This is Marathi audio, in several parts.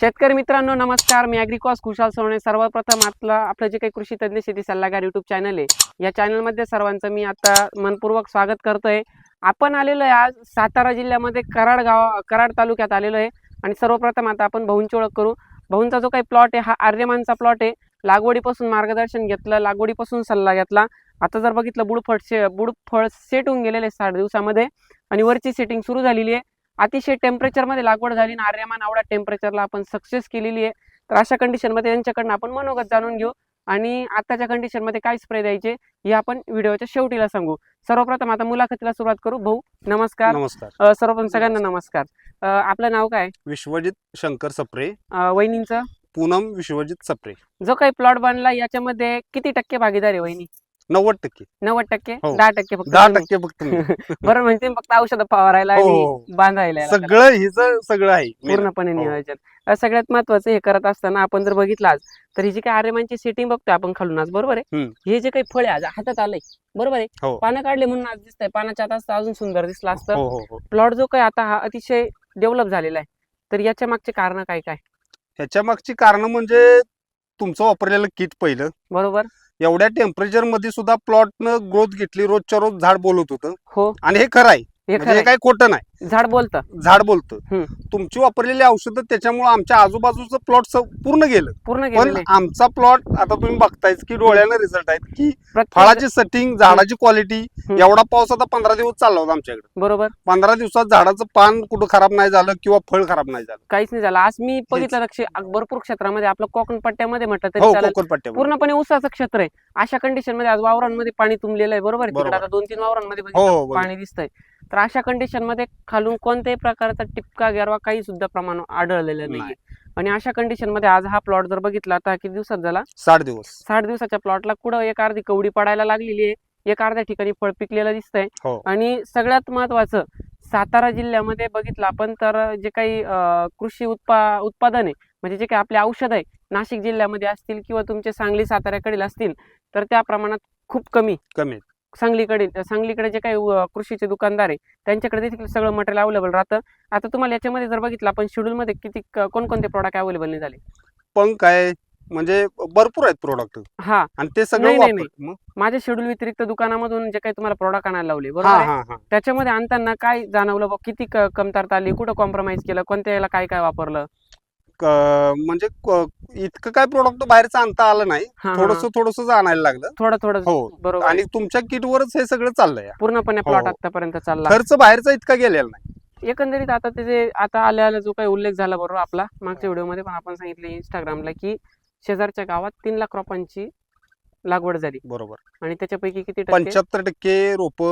शेतकरी मित्रांनो नमस्कार. मी अॅग्रिकॉस खुशाल सोने सर्वप्रथम आपलं आपलं जे काही कृषी तज्ज्ञ शेती सल्लागार युट्यूब चॅनल आहे या चॅनलमध्ये सर्वांचं मी आता मनपूर्वक स्वागत करतोय. आपण आलेलो आहे आज सातारा जिल्ह्यामध्ये कराड गाव कराड तालुक्यात आलेलो आहे. आणि सर्वप्रथम आता आपण भाऊंची ओळख करू. भाऊंचा जो काही प्लॉट आहे हा आर्यमानचा प्लॉट आहे. लागवडीपासून मार्गदर्शन घेतलं लागवडीपासून सल्ला घेतला. आता जर बघितलं बुडफळ शे बुडफळ सेट होऊन गेलेले आहे साठ दिवसामध्ये आणि वरची सेटिंग सुरू झालेली आहे. अतिशय टेम्परेचरमध्ये लागवड झाली आणि आर्यमान आवडा टेम्परेचरला आपण सक्सेस केलेली आहे. तर अशा कंडिशनमध्ये त्यांच्याकडनं आपण मनोगत जाणून घेऊ आणि आताच्या कंडिशनमध्ये काय स्प्रे द्यायचे हे आपण व्हिडिओच्या शेवटीला सांगू. सर्वप्रथम आता मुलाखतीला सुरुवात करू. भाऊ नमस्कार. नमस्कार. सर्वप्रथम सगळ्यांना नमस्कार. आपलं नाव काय? विश्वजित शंकर सप्रे. वहिनींचं? पूनम विश्वजित सप्रे. जो काही प्लॉट बनला याच्यामध्ये किती टक्के भागीदार आहे वहिनी? नव्वद टक्के नव्वद टक्के हो. दहा टक्के फक्त दहा तुम्ही. टक्के फक्त मी. बरं म्हणजे फक्त औषध फवारायला हो, आणि हो. बांधायला. सगळं हिच सगळं आहे पूर्णपणे हो. नियोजन अ, सगळ्यात महत्वाचं हे करत असताना आपण जर बघितलं आज तर ही जी काही आर्यमानची सेटिंग बघतोय आपण खालून आज बरोबर आहे हम्म. हे जे काही फळ आहे आज हातात आलंय बरोबर आहे हो. पानं काढले म्हणून आज दिसतंय पानाच्या आता असतं अजून सुंदर दिसलं असतं हो हो हो प्लॉट जो काही आता हा अतिशय डेव्हलप झालेला आहे तर याच्या मागचे कारण काय काय ह्याच्या मागची कारण म्हणजे तुमचं वापरलेलं किट पहिलं बरोबर एवढ्या टेम्परेचरमध्ये सुद्धा प्लॉट न ग्रोथ घेतली रोजच्या रोज झाड बोलत होतं. हो. आणि हे खरं आहे. हे म्हणजे हे काही खोटं नाही. झाड बोलतं. झाड बोलतं. तुमची वापरलेली औषधं त्याच्यामुळे आमच्या आजूबाजूचं प्लॉट पूर्ण गेलं. पूर्ण पण. आमचा प्लॉट आता तुम्ही बघतायच की डोळ्यानं रिझल्ट आहेत की फळाची सेटिंग झाडाची क्वालिटी. एवढा पाऊस आता पंधरा दिवस चालला होता आमच्याकडे. बरोबर. पंधरा दिवसात झाडाचं पान कुठं खराब नाही झालं किंवा फळ खराब नाही झालं. काहीच नाही झालं. आज मी बघितलं लक्ष भरपूर क्षेत्रामध्ये आपलं कोकण पट्ट्यामध्ये म्हटलं हो तरी चालेल. कोकण पूर्णपणे उसाचं क्षेत्र आहे. अशा कंडिशनमध्ये आज वावरांमध्ये पाणी तुंबलेलं आहे. बरोबर. आता दोन तीन वावरांमध्ये हो हो. पाणी दिसतंय. तर अशा कंडिशनमध्ये खालून कोणत्याही प्रकारचा टिपका गेरवा काही सुद्धा प्रमाण आढळलेलं नाही. आणि अशा कंडिशनमध्ये आज हा प्लॉट जर बघितला आता किती दिवसात झाला साठ दिवस साठ दिवसाच्या प्लॉटला कुठं एक अर्धी कवडी पडायला लागलेली आहे एक अर्ध्या ठिकाणी फळ पिकलेलं दिसतंय हो. आणि सगळ्यात महत्वाचं सातारा जिल्ह्यामध्ये बघितलं आपण तर जे काही कृषी उत्पा उत्पादन आहे म्हणजे जे काही आपले औषध आहे नाशिक जिल्ह्यामध्ये असतील किंवा तुमचे सांगली साताऱ्याकडील असतील तर त्या प्रमाणात खूप कमी कमी. सांगलीकडे सांगलीकडे जे काही कृषीचे दुकानदार आहे त्यांच्याकडे देखील सगळं मटेरियल अवेलेबल राहतं. आता तुम्हाला याच्यामध्ये जर बघितलं आपण schedule मध्ये किती कोणकोणते प्रॉडक्ट अवेलेबल नाही झाले पण काय म्हणजे भरपूर आहेत प्रोडक्ट हा. आणि ते सगळं नाही? माझ्या शेड्यूल व्यतिरिक्त दुकानामधून जे काही तुम्हाला प्रॉडक्ट आणायला लावले बरोबर आहे? त्याच्यामध्ये आणताना काय जाणवलं किती कमतरता आली कुठं कॉम्प्रोमाइज केलं कोणत्या याला काय काय वापरलं? म्हणजे क- इतकं काय प्रोडक्ट बाहेरचं आणता आलं नाही. हा, हा, थोडस थोडस आणायला लागलं. थोडं थोडं हो. बरोबर आणि तुमच्या किटवरच हे सगळं चाललंय पूर्णपणे हो, प्लॉट हो. आतापर्यंत चालला खर्च बाहेरचा इतका गेलेला नाही. एकंदरीत आता त्याचे आता आल्या आल्या जो काही उल्लेख झाला बरोबर आपला मागच्या व्हिडिओमध्ये पण आपण सांगितले इंस्टाग्रामला की शेजारच्या गावात तीन लाख रोपांची लागवड झाली. बरोबर. आणि त्याच्यापैकी किती टक्के? पंच्याहत्तर टक्के रोप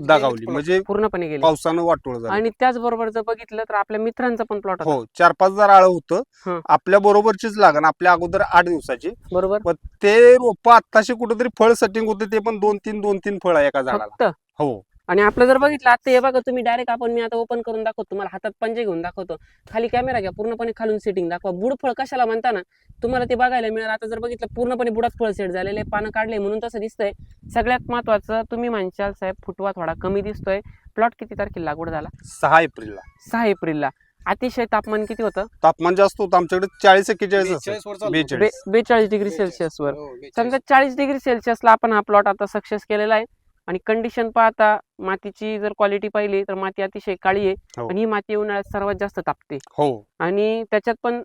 दागावली. म्हणजे पूर्णपणे गेले. पावसानं वाटोळ झालं. आणि त्याचबरोबर जर बघितलं तर आपल्या मित्रांचा पण प्लॉट हो चार पाच हजार आळं हं. होतं आपल्या बरोबरचीच लागण आपल्या अगोदर आठ दिवसाची. बरोबर. ते रोप आत्ताशी कुठेतरी फळ सेटिंग होते ते पण दोन तीन दोन तीन फळ आहे एका झाडाला. फक्त? हो. आणि आपलं जर बघितलं आता हे बघा तुम्ही डायरेक्ट आपण मी आता ओपन करून दाखवतो तुम्हाला हातात पंजे घेऊन दाखवतो. खाली कॅमेरा घ्या पूर्णपणे खालून सेटिंग दाखवा. बुड फळ कशाला म्हणता ना तुम्हाला ते बघायला मिळेल. आता जर बघितलं पूर्णपणे बुडात फळ सेट झालेले पानं काढले म्हणून तसं दिसतंय. सगळ्यात महत्वाचं तुम्ही म्हणशाल साहेब फुटवा थोडा कमी दिसतोय. प्लॉट किती तारखेला लागवड झाला? सहा एप्रिलला. सहा एप्रिलला. अतिशय तापमान किती होतं? तापमान जास्त होतं आमच्याकडे चाळीस एक्केचाळीस बेचाळीस डिग्री सेल्सिअस वर हो. समजा चाळीस डिग्री सेल्सिअसला आपण हा प्लॉट आता सक्सेस केलेला आहे. आणि कंडिशन पाहता मातीची जर क्वालिटी पाहिली तर माती अतिशय काळी आहे हो. आणि ही माती उन्हाळ्यात सर्वात जास्त तापते. हो. आणि त्याच्यात पण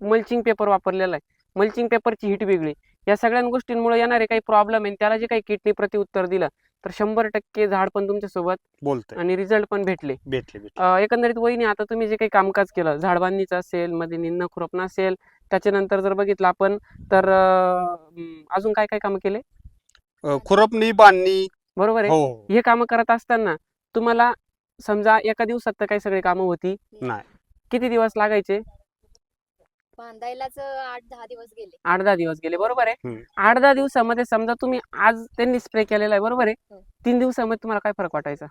मल्चिंग पेपर वापरलेला आहे. मल्चिंग पेपरची हिट वेगळी या सगळ्या गोष्टींमुळे येणारे काही प्रॉब्लेम आहे त्याला जे काही किटनी प्रत्युत्तर दिलं तर शंभर टक्के झाड पण तुमच्यासोबत बोलतोय. आणि रिझल्ट पण भेटले. भेटले भेटले. अं, एकंदरीत वहिनी आता तुम्ही जे काही कामकाज केलं झाडबांधणीचं असेल मध्ये निंद खुरपणं असेल त्याच्यानंतर जर बघितलं आपण तर अं, अजून काय काय कामं केले? अं, खुरपणी बांधणी बरोबर आहे? हो. हे कामं करत असताना तुम्हाला समजा एका दिवसात तर काही सगळी कामं होती. नाही. किती दिवस लागायचे? बांधायलाच आठ दहा दिवस गेले. आठ दहा दिवस गेले बरोबर आहे? हम्म. आठ दहा दिवसामध्ये समजा तुम्ही आज त्यांनी स्प्रे केलेला आहे बरोबर आहे? हो. तीन दिवसामध्ये तुम्हाला काय फरक वाटायचा?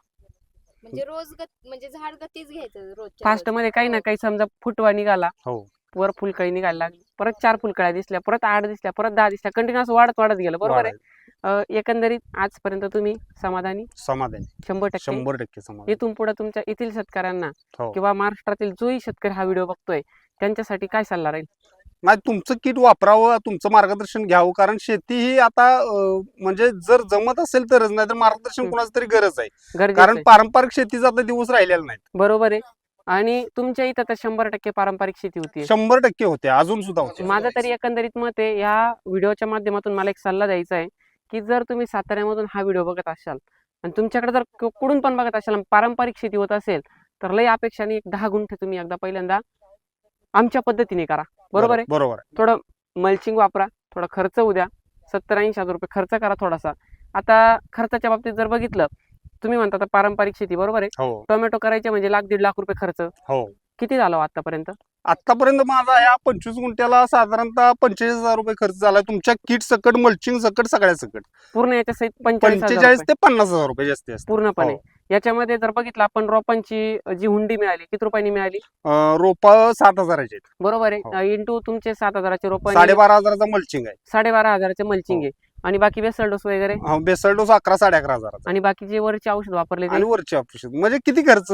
म्हणजे रोज गत म्हणजे झाड गतीच घ्यायचं रोजच्या फास्ट रोज. मध्ये काही ना. काही समजा फुटवा निघाला हो. वर फुलकळी निघायला लागली परत चार फुलकळ्या दिसल्या परत आठ दिसल्या परत दहा दिसल्या कंटिन्युअस वाढत वाढत गेलं बरोबर आहे? अं, एकंदरीत आजपर्यंत तुम्ही समाधानी? समाधान. शंभर टक्के? शंभर टक्के समाधान. इथून पुढे तुमच्या येथील शेतकऱ्यांना हो. किंवा महाराष्ट्रातील जोही शेतकरी हा व्हिडिओ बघतोय त्यांच्यासाठी काय सल्ला राहील? नाही तुमचं किट वापरावं तुमचं मार्गदर्शन घ्यावं कारण शेती ही आता अं, म्हणजे जर जमत असेल तरच नाही तर मार्गदर्शन हम्म. कुणाचं तरी गरज आहे. गरजेचं कारण आहे. पारंपरिक शेतीचा आता दिवस राहिलेला नाही. बरोबर आहे. आणि तुमच्या इथं तर शंभर टक्के पारंपरिक शेती होती शंभर टक्के होते अजून सुद्धा होते. माझं तरी एकंदरीत मत आहे ह्या व्हिडिओच्या माध्यमातून मला एक सल्ला द्यायचा आहे की जर तुम्ही साताऱ्यामधून हा व्हिडिओ बघत असाल आणि तुमच्याकडे जर कुठून पण बघत असाल पारंपरिक शेती होत असेल तर लय अपेक्षाने एक दहा गुंठे तुम्ही एकदा पहिल्यांदा आमच्या पद्धतीने करा. बरोबर आहे? बरोबर थोडं मल्चिंग वापरा थोडा खर्च होऊ द्या. सत्तर ऐंशी हजार रुपये खर्च करा थोडासा. आता खर्चाच्या बाबतीत जर बघितलं तुम्ही म्हणता पारंपरिक शेती बरोबर आहे? हो. टोमॅटो करायचे म्हणजे लाख दीड लाख रुपये खर्च. हो. किती झाला हो आतापर्यंत? आतापर्यंत माझा या पंचवीस गुंठ्याला साधारणतः पंचेचाळीस हजार रुपये खर्च झाला तुमच्या किट सकट मल्चिंग सकट सगळ्या सकट. पूर्ण याच्या सहित पंचेचाळीस हजार. ते पन्नास हजार रुपये जास्त पूर्णपणे. हो. याच्यामध्ये जर बघितलं आपण रोपांची जी हुंडी मिळाली किती रुपयांनी मिळाली? रोप सात हजाराचे आहेत. बरोबर हो. आहे इंटू तुमचे सात हजाराचे रोप साडेबारा हजाराचा मल्चिंग आहे. साडेबारा हजाराचे मल्चिंग हो. आहे. आणि बाकी बेसल डोस वगैरे? हा, बेसल डोस अकरा साडे अकरा हजाराचा आणि बाकीचे वरचे औषध वापरले आणि वरचे ऑपरेशन म्हणजे किती खर्च?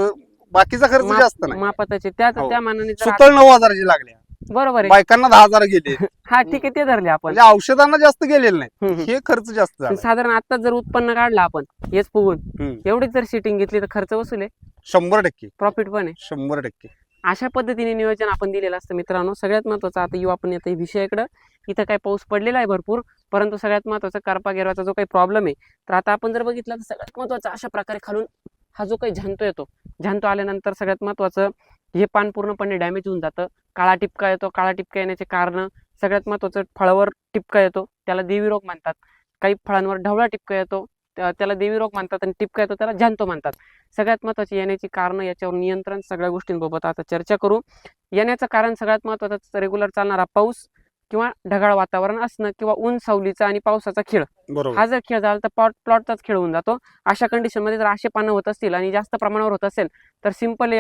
बाकीचा खर्च माप- जास्त नाही. मापाताचे त्या हो. त्या मानाने जर सुतळ नऊ हजाराची लागल्या बरोबर आहे. बायकांना दहा हजार गेले. हा ठीक आहे ते धरले आपण. म्हणजे औषधांना जास्त गेलेले नाही. हम्म, हम्म. हे खर्च जास्त झाला. साधारण आता जर उत्पन्न काढलं आपण हेच फुगून हम्म. एवढीच जर सिटिंग घेतली तर खर्च वसूल आहे? शंभर टक्के. प्रॉफिट पण आहे. शंभर टक्के. अशा पद्धतीने नियोजन आपण दिलेलं असतं मित्रांनो. सगळ्यात महत्वाचं आता येऊ आपण आता विषयाकडं. इथं काय पाऊस पडलेला आहे भरपूर परंतु सगळ्यात महत्त्वाचा करपा गिरवाचा जो काही प्रॉब्लेम आहे तर आता आपण जर बघितलं तर सगळ्यात महत्वाचं अशा प्रकारे खालून हा जो काही झांतो येतो झांतो आल्यानंतर सगळ्यात महत्वाचं हे पान पूर्णपणे डॅमेज होऊन जातं. काळा टिपका येतो काळा टिपका येण्याचे कारण सगळ्यात महत्वाचं फळावर टिपका येतो त्याला देवी रोग मानतात काही फळांवर ढवळा टिपका येतो त्याला देवी रोग मानतात आणि टिपका येतो त्याला झांतो मानतात सगळ्यात महत्त्वाची येण्याची कारणं याच्यावर नियंत्रण सगळ्या गोष्टींबाबत आता चर्चा करू. येण्याचं कारण सगळ्यात महत्वाचं रेग्युलर चालणारा पाऊस किंवा ढगाळ वातावरण असणं किंवा ऊन सावलीचा आणि पावसाचा खेळ. हा जर खेळ झाला तर प्लॉट प्लॉटचाच खेळ होऊन जातो. अशा कंडिशनमध्ये जर असे पानं होत असतील आणि जास्त प्रमाणावर होत असेल तर सिंपल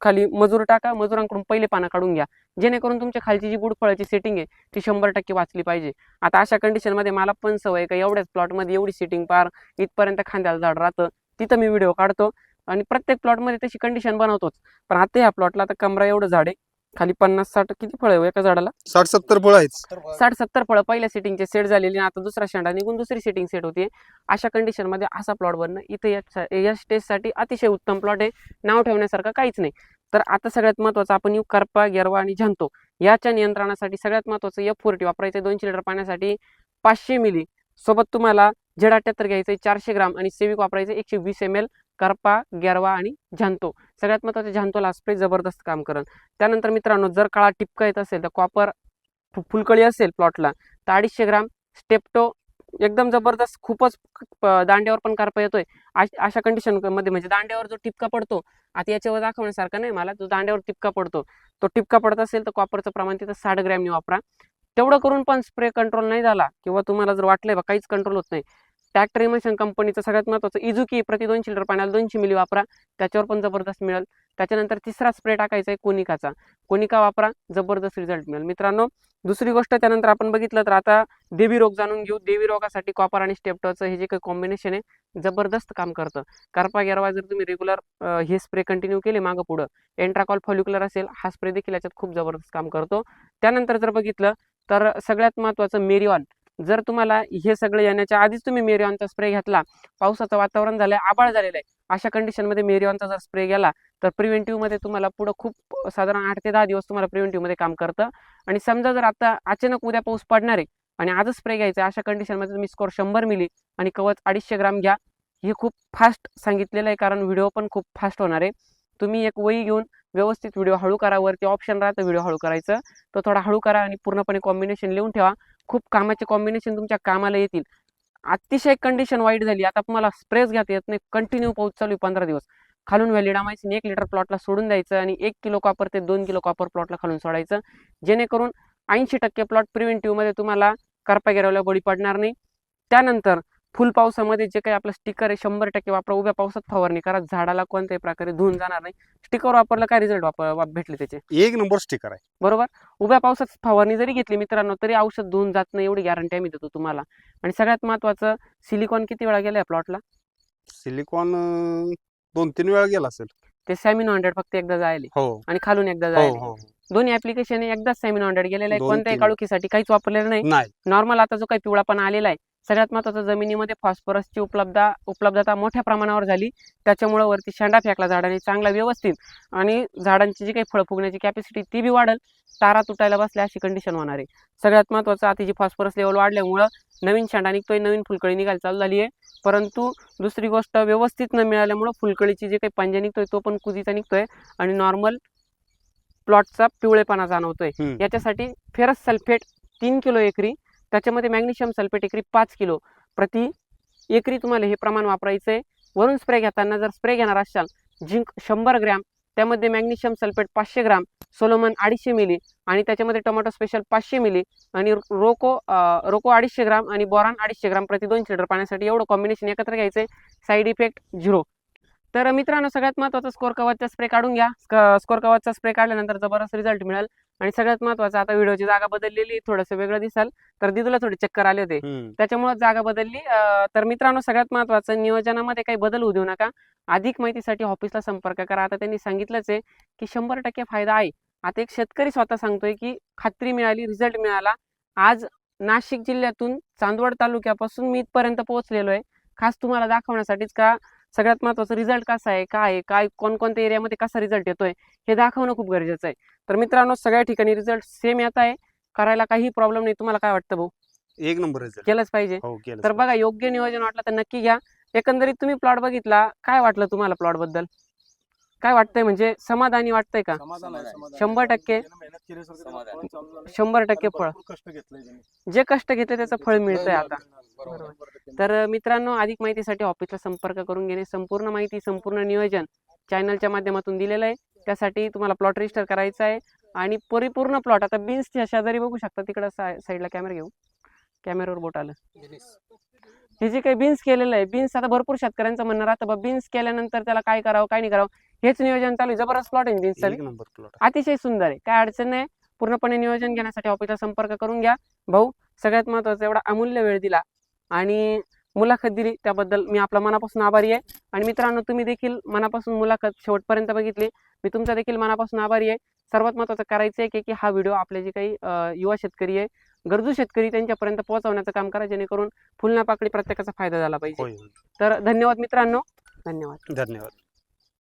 खाली मजूर टाका मजुरांकडून पहिले पानं काढून घ्या. जेणेकरून तुमच्या खालची जी बुडफळाची सेटिंग आहे ती शंभर टक्के वाचली पाहिजे. आता अशा कंडिशनमध्ये मला पण सवय का एवढ्याच प्लॉटमध्ये एवढी सेटिंग पार इथपर्यंत खांद्याला झाड राहतं तिथं मी व्हिडिओ काढतो. आणि प्रत्येक प्लॉटमध्ये तशी कंडिशन बनवतोच. पण आता ह्या प्लॉटला आता कमरा एवढं झाड आहे खाली पन्नास साठ किती फळ हो एका झाडाला? साठ सत्तर फळ आहेच साठ सत्तर फळं पहिल्या सिटिंगचे सेट झालेली आणि आता दुसरा शेंडा निघून दुसरी सिटिंग सेट होते अशा कंडिशनमध्ये असा प्लॉट बनणं इथे या- या स्टेजसाठी अतिशय उत्तम प्लॉट आहे. नाव ठेवण्यासारखं काहीच नाही. तर आता सगळ्यात महत्त्वाचं आपण येऊ करपा गेरवा आणि झंतो. याच्या नियंत्रणासाठी सगळ्यात महत्त्वाचं एफ फोर्टी वापरायचं दोनशे लिटर पाण्यासाठी पाचशे मिली सोबत तुम्हाला झेड अठ्याहत्तर घ्यायचं चारशे ग्राम आणि सेविक वापरायचं एकशे वीस एम एल करपा गेरवा आणि झांतो. सगळ्यात महत्त्वाचे झांतोला स्प्रे जबरदस्त काम करण. त्यानंतर मित्रांनो जर काळा टिपका येत असेल तर कॉपर फुलकळी असेल प्लॉटला तर अडीचशे ग्राम स्टेप्टो एकदम जबरदस्त खूपच दांड्यावर पण करपा येतोय. अश- अशा कंडिशनमध्ये म्हणजे दांड्यावर जो टिपका पडतो आता याच्यावर दाखवण्यासारखा नाही मला जो दांड्यावर टिपका पडतो. तो टिपका पडत असेल तर कॉपरचं प्रमाण तिथं साठ ग्रॅमनी वापरा. तेवढं करून पण स्प्रे कंट्रोल नाही झाला किंवा तुम्हाला जर वाटलंय बा काहीच कंट्रोल होत नाही ट्रॅक्टर इमेशन कंपनीचं सगळ्यात महत्त्वाचं इजुकी प्रति दोनशे लिटर पाण्याला दोनशे मिली वापरा. त्याच्यावर पण जबरदस्त मिळेल. त्याच्यानंतर तिसरा स्प्रे टाकायचा आहे कोनिकाचा. कोनिका वापरा जबरदस्त रिझल्ट मिळेल. मित्रांनो दुसरी गोष्ट त्यानंतर आपण बघितलं तर आता देवी रोग जाणून घेऊ. देवी रोगासाठी कॉपर आणि स्टेप्टरचं हे जे काही कॉम्बिनेशन आहे जबरदस्त काम करतं. कार्पा गेरवा जर तुम्ही रेग्युलर हे स्प्रे कंटिन्यू केले मागं पुढं एंट्राकॉल फॉल्युक्युलर असेल हा स्प्रे देखील याच्यात खूप जबरदस्त काम करतो. त्यानंतर जर बघितलं तर सगळ्यात महत्त्वाचं मेरिऑन जर तुम्हाला हे सगळं येण्याच्या आधीच तुम्ही मेरिऑनचा स्प्रे घेतला पावसाचं वातावरण झालंय आबाळ झालेलं आहे. अशा कंडिशनमध्ये मेरिऑनचा जर स्प्रे गेला तर प्रिव्हेंटिव्हमध्ये तुम्हाला पुढं खूप साधारण आठ ते दहा दिवस तुम्हाला प्रिव्हेंटिव्हमध्ये काम करतं. आणि समजा जर आता अचानक उद्या पाऊस पडणार आहे आणि आजच स्प्रे घ्यायचा आहे, अशा कंडिशनमध्ये तुम्ही स्कोर शंभर मिली आणि कवच अडीचशे ग्राम घ्या. हे खूप फास्ट सांगितलेलं आहे कारण व्हिडिओ पण खूप फास्ट होणार आहे. तुम्ही एक वही घेऊन व्यवस्थित व्हिडिओ हळू करा वरती ऑप्शन राहतं व्हिडिओ हळू करायचं. तो थोडा हळू करा आणि पूर्णपणे कॉम्बिनेशन लिहून ठेवा. खूप कामाचे कॉम्बिनेशन तुमच्या कामाला येतील. अतिशय कंडिशन वाईट झाली. आता तुम्हाला स्प्रेस घ्यात येत नाही. कंटिन्यू पाऊस चालू आहे पंधरा दिवस. खालून व्हॅलिडामायसिन एक लिटर प्लॉटला सोडून द्यायचं आणि एक किलो कॉपर ते दोन किलो कॉपर प्लॉटला खालून सोडायचं. जेणेकरून ऐंशी टक्के प्लॉट प्रिव्हेंटिव्हमध्ये तुम्हाला करपा गिरवल्या बळी पडणार नाही. त्यानंतर फुल पावसामध्ये जे काही आपलं स्टिकर आहे शंभर टक्के वापरा उभ्या पावसात फवारणी करा झाडाला कोणत्याही प्रकारे धुवून जाणार नाही. स्टिकर वापरलं काय रिझल्ट वापर भेटले त्याचे? एक नंबर स्टिकर आहे. बरोबर? उभ्या पावसात फवारणी जरी घेतली मित्रांनो तरी औषध धुवून जात नाही एवढी गॅरंटी आम्ही देतो तुम्हाला. आणि सगळ्यात महत्वाचं सिलिकॉन किती वेळा गेलाय प्लॉटला सिलिकॉन दोन तीन वेळा गेला असेल. ते सॅमिनो हंड्रेड फक्त एकदा जायले. हो. आणि खालून एकदा हो जायले. हो. दोन्ही ऍप्लिकेशन एकदाच सेमिन हंड्रेड गेलेलं आहे. कोणत्याही तीन. काळुखीसाठी काहीच वापरलेलं नाही. नॉर्मल आता जो काही पिवळापणा आलेला आहे सगळ्यात महत्वाचं जमिनीमध्ये फॉस्फरसची उपलब्धता उपलब्धता मोठ्या प्रमाणावर झाली. त्याच्यामुळे वरती शेंडा फेकला झाडाने चांगला व्यवस्थित आणि झाडांची जी काही फळ फुगण्याची कॅपॅसिटी ती बी वाढल. तारा तुटायला बसल्या अशी कंडिशन होणार आहे. सगळ्यात महत्वाचं आता जी फॉस्फरस लेवल वाढल्यामुळं नवीन शेंडा निघतोय नवीन फुलकळी निघायला चालू झाली आहे. परंतु दुसरी गोष्ट व्यवस्थित न मिळाल्यामुळं फुलकळीची जी काही पंजा निघतोय तो पण कुदीचा निघतोय आणि नॉर्मल प्लॉटचा पिवळेपणा जाणवतोय. याच्यासाठी फेरस सल्फेट तीन किलो एकरी त्याच्यामध्ये मॅग्नेशियम सल्फेट एकरी पाच किलो. प्रति एकरी तुम्हाला हे प्रमाण वापरायचं आहे वरून स्प्रे घेताना जर स्प्रे घेणार असाल झिंक शंभर ग्रॅम त्यामध्ये मॅग्नेशियम सल्फेट पाचशे ग्राम सोलोमन अडीचशे मिली आणि त्याच्यामध्ये टोमॅटो स्पेशल पाचशे मिली आणि रोको रोको अडीचशे ग्राम आणि बोरान अडीचशे ग्राम प्रति दोनशे लिटर पाण्यासाठी एवढं कॉम्बिनेशन एकत्र घ्यायचं आहे साईड इफेक्ट झिरो तर मित्रांनो सगळ्यात महत्त्वाचा स्कोर कवचचा स्प्रे काढून घ्या. स्कोर कवचचा स्प्रे काढल्यानंतर जबरदस्त रिझल्ट मिळेल. आणि सगळ्यात महत्त्वाचं आता व्हिडिओची जागा बदललेली थोडंसं वेगळं दिसाल. तर दिदूला थोडी चक्कर आले होते. त्याच्यामुळे जागा बदलली. तर मित्रांनो सगळ्यात महत्त्वाचं नियोजनामध्ये काही बदल होऊ देऊ नका. अधिक माहितीसाठी ऑफिसला संपर्क करा. आता त्यांनी सांगितलंच आहे की शंभर टक्के फायदा आहे. आता एक शेतकरी स्वतः सांगतोय की खात्री मिळाली रिझल्ट मिळाला. आज नाशिक जिल्ह्यातून चांदवड तालुक्यापासून मी इथपर्यंत पोहोचलेलो आहे. खास तुम्हाला दाखवण्यासाठीच का सगळ्यात महत्त्वाचं रिझल्ट कसा आहे काय आहे काय कोणकोणत्या एरियामध्ये कसा रिझल्ट येतोय हे दाखवणं खूप गरजेचं आहे. तर मित्रांनो सगळ्या ठिकाणी रिझल्ट सेम येत आहे. करायला काही प्रॉब्लेम नाही. तुम्हाला काय वाटतं भाऊ? एक नंबर रिझल्ट केलंच पाहिजे. हो तर बघा योग्य नियोजन वाटलं तर नक्की घ्या. एकंदरीत तुम्ही प्लॉट बघितला. काय वाटलं तुम्हाला प्लॉटबद्दल? काय वाटतंय? म्हणजे समाधानी वाटतंय का? समाधान आहे, समाधान आहे. शंभर टक्के. त्यानं मेहनत केल्यासारखं त्याला समाधान. फळ चालू झालंय. शंभर टक्के फळ. भरपूर कष्ट घेतलंय. जे कष्ट घेतले त्याचं फळ मिळतंय आता. बरोबर. बरोबर. शंभर टक्के. तर मित्रांनो अधिक माहितीसाठी ऑफिसला संपर्क करून घेणे. संपूर्ण माहिती संपूर्ण नियोजन चॅनलच्या माध्यमातून दिलेलं आहे. त्यासाठी तुम्हाला प्लॉट रजिस्टर करायचा आहे. आणि परिपूर्ण प्लॉट आता बीन्सच्या शेजारी बघू शकता तिकडं साईडला कॅमेरा घेऊ. कॅमेऱ्यावर बोट आलं. हे जे काही बीन्स केलेलं आहे बीन्स आता भरपूर शेतकऱ्यांचं म्हणणं राहतं. बा बीन्स केल्यानंतर त्याला काय करावं काय नाही करावं? हेच नियोजन चालू आहे. जबरदस्त प्लॉट आहे एक नंबर प्लॉट अतिशय सुंदर आहे. काय अडचण नाही. पूर्णपणे नियोजन घेण्यासाठी ऑफिसला संपर्क करून घ्या. भाऊ सगळ्यात महत्वाचं एवढा अमूल्य वेळ दिला आणि मुलाखत दिली त्याबद्दल मी आपला मनापासून आभारी आहे. आणि मित्रांनो तुम्ही देखील मनापासून मुलाखत शेवटपर्यंत बघितली. मी तुमचा देखील मनापासून आभारी आहे. सर्वात महत्त्वाचं करायचं आहे की हा व्हिडिओ आपले जे काही युवा शेतकरी आहे गरजू शेतकरी त्यांच्यापर्यंत पोहोचवण्याचं काम करा जेणेकरून फुलना पाकळी प्रत्येकाचा फायदा झाला पाहिजे. तर धन्यवाद मित्रांनो. धन्यवाद. धन्यवाद.